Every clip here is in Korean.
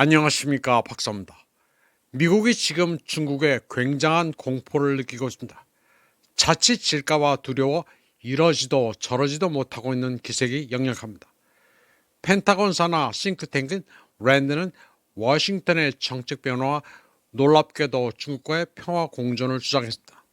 안녕하십니까 박사입니다. 미국이 지금 중국에 굉장한 공포를 느끼고 있습니다. 자칫 질까봐 두려워 이러지도 저러지도 못하고 있는 기색이 역력합니다. 펜타곤 산하 싱크탱크인 랜드는 워싱턴의 정책 변화와 놀랍게도 중국과의 평화 공존을 주장했습니다.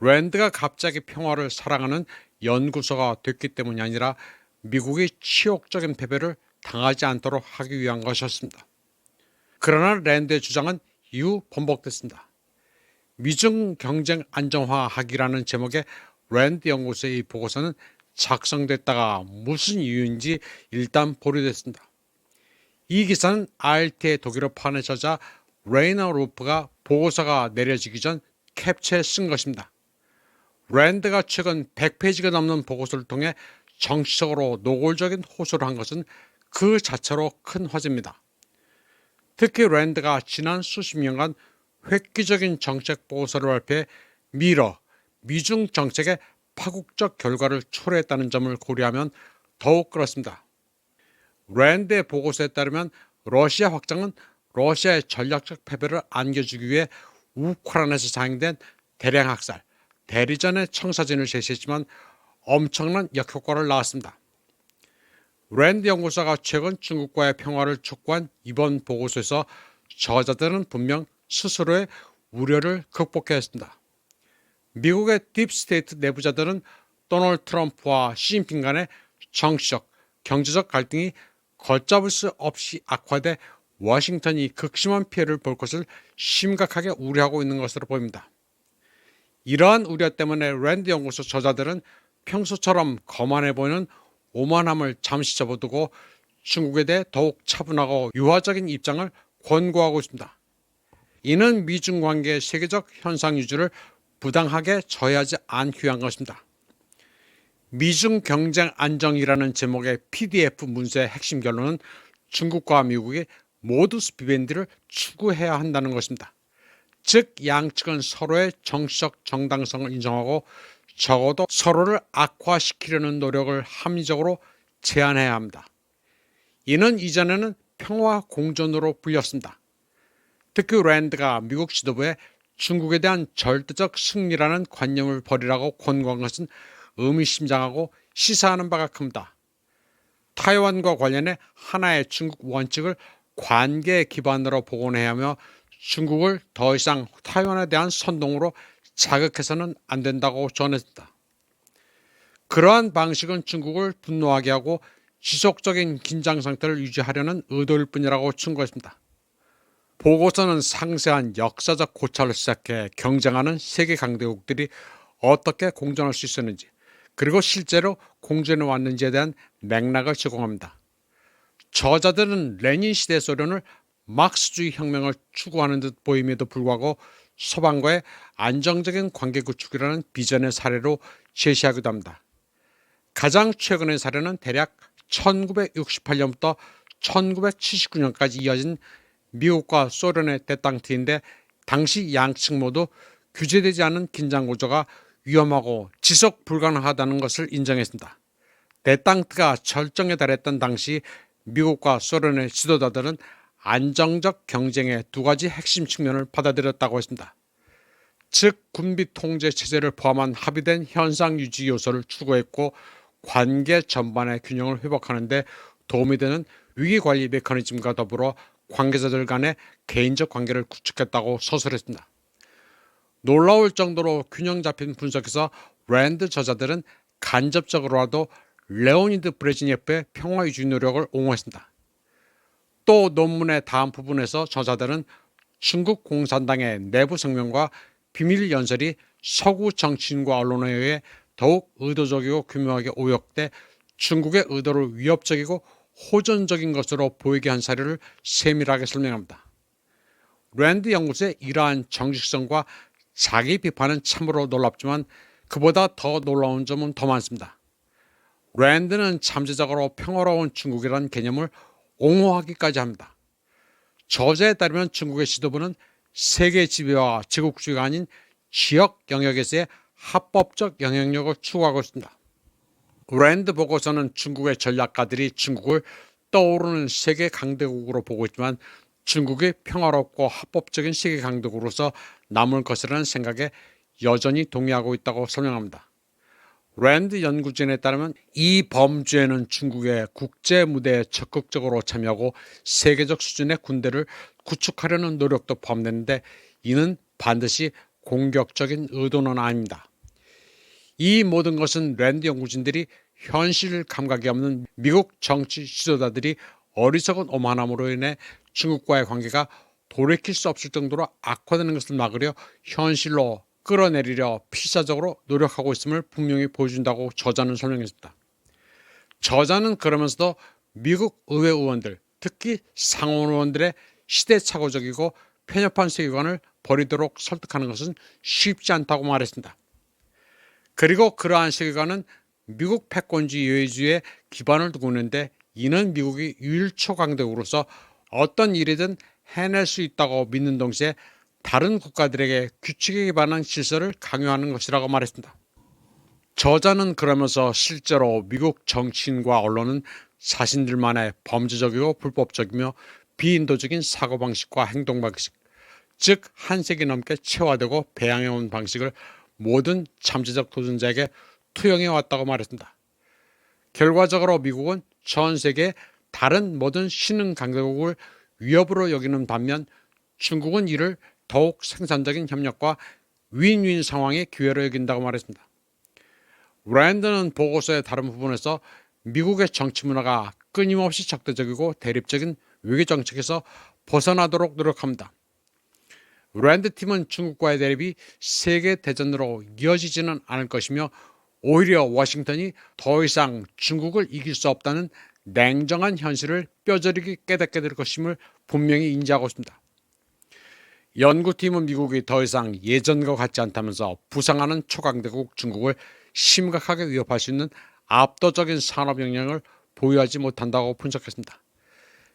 랜드가 갑자기 평화를 사랑하는 연구소가 됐기 때문이 아니라 미국이 치욕적인 패배를 당하지 않도록 하기 위한 것이었습니다. 그러나 랜드의 주장은 이후 번복됐습니다. 미중 경쟁 안정화하기라는 제목의 랜드 연구소의 이 보고서는 작성됐다가 무슨 이유인지 일단 보류됐습니다. 이 기사는 RT의 독일어 판의 저자 레이너 루프가 보고서가 내려지기 전 캡처해 쓴 것입니다. 랜드가 최근 100페이지가 넘는 보고서를 통해 정치적으로 노골적인 호소를 한 것은 그 자체로 큰 화제입니다. 특히 랜드가 지난 수십 년간 획기적인 정책 보고서를 발표해 미러, 미중 정책의 파국적 결과를 초래했다는 점을 고려하면 더욱 그렇습니다. 랜드의 보고서에 따르면 러시아 확장은 러시아의 전략적 패배를 안겨주기 위해 우크라이나에서 자행된 대량 학살, 대리전의 청사진을 제시했지만 엄청난 역효과를 낳았습니다. 랜드 연구소가 최근 중국과의 평화를 촉구한 이번 보고서에서 저자들은 분명 스스로의 우려를 극복해야 했습니다. 미국의 딥스테이트 내부자들은 도널드 트럼프와 시진핑 간의 정치적, 경제적 갈등이 걷잡을 수 없이 악화돼 워싱턴이 극심한 피해를 볼 것을 심각하게 우려하고 있는 것으로 보입니다. 이러한 우려 때문에 랜드 연구소 저자들은 평소처럼 거만해 보이는 오만함을 잠시 접어두고 중국에 대해 더욱 차분하고 유화적인 입장을 권고하고 있습니다. 이는 미중 관계의 세계적 현상 유지를 부당하게 저해하지 않기 위한 것입니다. 미중 경쟁 안정이라는 제목의 PDF 문서의 핵심 결론은 중국과 미국이 모두 스피밴드를 추구해야 한다는 것입니다. 즉 양측은 서로의 정치적 정당성을 인정하고 적어도 서로를 악화시키려는 노력을 합리적으로 제한해야 합니다. 이는 이전에는 평화 공존으로 불렸습니다. 특히 랜드가 미국 지도부에 중국에 대한 절대적 승리라는 관념을 버리라고 권고한 것은 의미심장하고 시사하는 바가 큽니다. 타이완과 관련해 하나의 중국 원칙을 관계 기반으로 복원해야 하며 중국을 더 이상 타이완에 대한 선동으로 자극해서는 안 된다고 전했다. 그러한 방식은 중국을 분노하게 하고 지속적인 긴장 상태를 유지하려는 의도일 뿐이라고 충고했습니다. 보고서는 상세한 역사적 고찰을 시작해 경쟁하는 세계 강대국들이 어떻게 공존할 수 있었는지 그리고 실제로 공존해 왔는지에 대한 맥락을 제공합니다. 저자들은 레닌 시대 소련을 막스주의 혁명을 추구하는 듯 보임에도 불구하고 서방과의 안정적인 관계 구축이라는 비전의 사례로 제시하기도 합니다. 가장 최근의 사례는 대략 1968년부터 1979년까지 이어진 미국과 소련의 대땅트인데 당시 양측 모두 규제되지 않은 긴장 구조가 위험하고 지속 불가능하다는 것을 인정했습니다. 대땅트가 절정에 달했던 당시 미국과 소련의 지도자들은 안정적 경쟁의 두 가지 핵심 측면을 받아들였다고 했습니다. 즉 군비 통제 체제를 포함한 합의된 현상 유지 요소를 추구했고 관계 전반의 균형을 회복하는 데 도움이 되는 위기 관리 메커니즘과 더불어 관계자들 간의 개인적 관계를 구축했다고 서술했습니다. 놀라울 정도로 균형 잡힌 분석에서 랜드 저자들은 간접적으로라도 레오니드 브레지니프의 평화 유지 노력을 옹호했습니다. 또 논문의 다음 부분에서 저자들은 중국 공산당의 내부 성명과 비밀 연설이 서구 정치인과 언론에 의해 더욱 의도적이고 교묘하게 오역돼 중국의 의도를 위협적이고 호전적인 것으로 보이게 한 사례를 세밀하게 설명합니다. 랜드 연구소의 이러한 정직성과 자기 비판은 참으로 놀랍지만 그보다 더 놀라운 점은 더 많습니다. 랜드는 잠재적으로 평화로운 중국이라는 개념을 옹호하기까지 합니다. 저자에 따르면 중국의 지도부는 세계 지배와 제국주의가 아닌 지역 영역에서의 합법적 영향력을 추구하고 있습니다. 랜드 보고서는 중국의 전략가들이 중국을 떠오르는 세계 강대국으로 보고 있지만 중국이 평화롭고 합법적인 세계 강대국으로서 남을 것이라는 생각에 여전히 동의하고 있다고 설명합니다. 랜드 연구진에 따르면 이 범죄에는 중국의 국제 무대에 적극적으로 참여하고 세계적 수준의 군대를 구축하려는 노력도 포함되는데 이는 반드시 공격적인 의도는 아닙니다. 이 모든 것은 랜드 연구진들이 현실 감각이 없는 미국 정치 지도자들이 어리석은 오만함으로 인해 중국과의 관계가 돌이킬 수 없을 정도로 악화되는 것을 막으려 현실로 끌어내리려 필사적으로 노력하고 있음을 분명히 보여준다고 저자는 설명했습니다. 저자는 그러면서도 미국 의회 의원들, 특히 상원 의원들의 시대착오적이고 편협한 세계관을 버리도록 설득하는 것은 쉽지 않다고 말했습니다. 그리고 그러한 세계관은 미국 패권주의 여의주의에 기반을 두고 있는데 이는 미국이 유일초 강대국으로서 어떤 일이든 해낼 수 있다고 믿는 동시에 다른 국가들에게 규칙에 기반한 질서를 강요하는 것이라고 말했습니다. 저자는 그러면서 실제로 미국 정치인과 언론은 자신들만의 범죄적이고 불법적이며 비인도적인 사고방식과 행동방식, 즉 한 세기 넘게 체화되고 배양해온 방식을 모든 잠재적 도전자에게 투영해 왔다고 말했습니다. 결과적으로 미국은 전 세계 다른 모든 신흥 강대국을 위협으로 여기는 반면 중국은 이를 더욱 생산적인 협력과 윈윈 상황의 기회로 여긴다고 말했습니다. 랜드는 보고서의 다른 부분에서 미국의 정치 문화가 끊임없이 적대적이고 대립적인 외교 정책에서 벗어나도록 노력합니다. 랜드 팀은 중국과의 대립이 세계 대전으로 이어지지는 않을 것이며 오히려 워싱턴이 더 이상 중국을 이길 수 없다는 냉정한 현실을 뼈저리게 깨닫게 될 것임을 분명히 인지하고 있습니다. 연구팀은 미국이 더 이상 예전과 같지 않다면서 부상하는 초강대국 중국을 심각하게 위협할 수 있는 압도적인 산업 역량을 보유하지 못한다고 분석했습니다.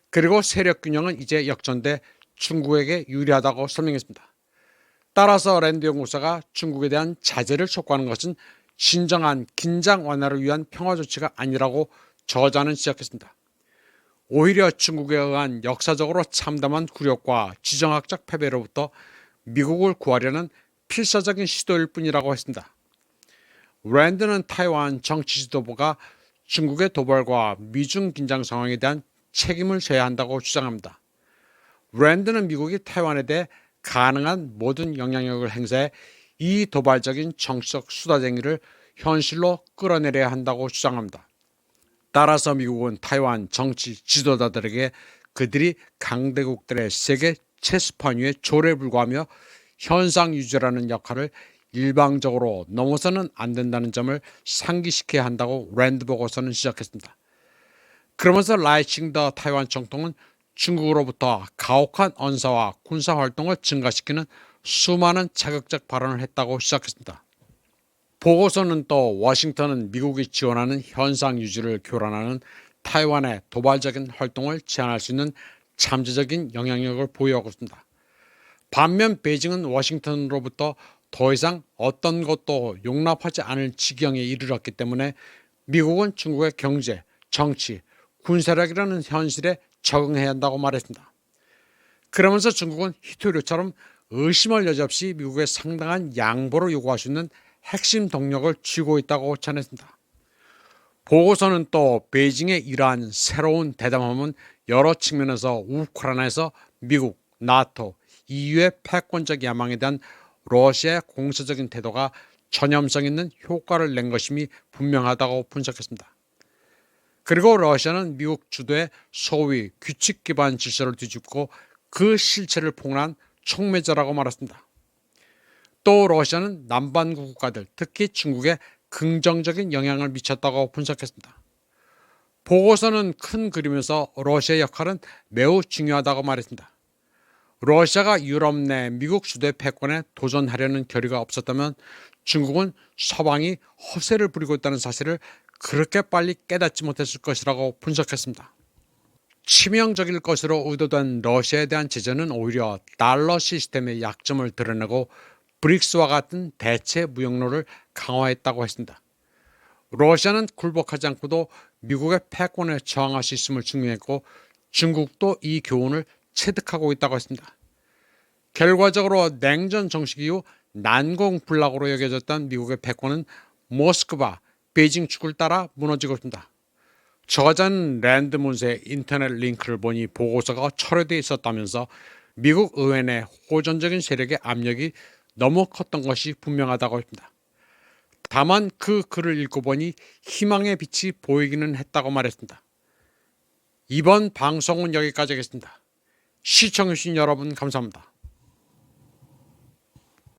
그리고 세력 균형은 이제 역전돼 중국에게 유리하다고 설명했습니다. 따라서 랜드 연구사가 중국에 대한 자제를 촉구하는 것은 진정한 긴장 완화를 위한 평화 조치가 아니라고 저자는 지적했습니다. 오히려 중국에 의한 역사적으로 참담한 굴욕과 지정학적 패배로부터 미국을 구하려는 필사적인 시도일 뿐이라고 했습니다. 랜드는 타이완 정치 지도부가 중국의 도발과 미중 긴장 상황에 대한 책임을 져야 한다고 주장합니다. 랜드는 미국이 타이완에 대해 가능한 모든 영향력을 행사해 이 도발적인 정치적 수다쟁이를 현실로 끌어내려야 한다고 주장합니다. 따라서 미국은 타이완 정치 지도자들에게 그들이 강대국들의 세계 체스판 위에 조례에 불과하며 현상 유지라는 역할을 일방적으로 넘어서는 안 된다는 점을 상기시켜야 한다고 랜드 보고서는 지적했습니다. 그러면서 라이칭 더 타이완 정통은 중국으로부터 가혹한 언사와 군사 활동을 증가시키는 수많은 자극적 발언을 했다고 시작했습니다. 보고서는 또 워싱턴은 미국이 지원하는 현상 유지를 교란하는 타이완의 도발적인 활동을 제한할 수 있는 잠재적인 영향력을 보유하고 있습니다. 반면 베이징은 워싱턴으로부터 더 이상 어떤 것도 용납하지 않을 지경에 이르렀기 때문에 미국은 중국의 경제, 정치, 군사력이라는 현실에 적응해야 한다고 말했습니다. 그러면서 중국은 히토리처럼 의심할 여지 없이 미국의 상당한 양보를 요구할 수 있는 핵심 동력을 쥐고 있다고 전했습니다. 보고서는 또 베이징의 이러한 새로운 대담함은 여러 측면에서 우크라이나에서 미국, 나토, EU의 패권적 야망에 대한 러시아의 공세적인 태도가 전염성 있는 효과를 낸 것임이 분명하다고 분석했습니다. 그리고 러시아는 미국 주도의 소위 규칙 기반 질서를 뒤집고 그 실체를 폭로한 촉매자라고 말했습니다. 또 러시아는 남반구 국가들, 특히 중국에 긍정적인 영향을 미쳤다고 분석했습니다. 보고서는 큰 그림에서 러시아의 역할은 매우 중요하다고 말했습니다. 러시아가 유럽 내 미국 주도의 패권에 도전하려는 결의가 없었다면 중국은 서방이 허세를 부리고 있다는 사실을 그렇게 빨리 깨닫지 못했을 것이라고 분석했습니다. 치명적일 것으로 의도된 러시아에 대한 제재는 오히려 달러 시스템의 약점을 드러내고 브릭스와 같은 대체 무역로를 강화했다고 했습니다. 러시아는 굴복하지 않고도 미국의 패권에 저항할 수 있음을 증명했고 중국도 이 교훈을 체득하고 있다고 했습니다. 결과적으로 냉전 정식 이후 난공불락으로 여겨졌던 미국의 패권은 모스크바, 베이징 축을 따라 무너지고 있습니다. 전 랜드 문서의 인터넷 링크를 보니 보고서가 철회되어 있었다면서 미국 의회 내 호전적인 세력의 압력이 너무 컸던 것이 분명하다고 했습니다. 다만 그 글을 읽고 보니 희망의 빛이 보이기는 했다고 말했습니다. 이번 방송은 여기까지 하겠습니다. 시청해주신 여러분 감사합니다.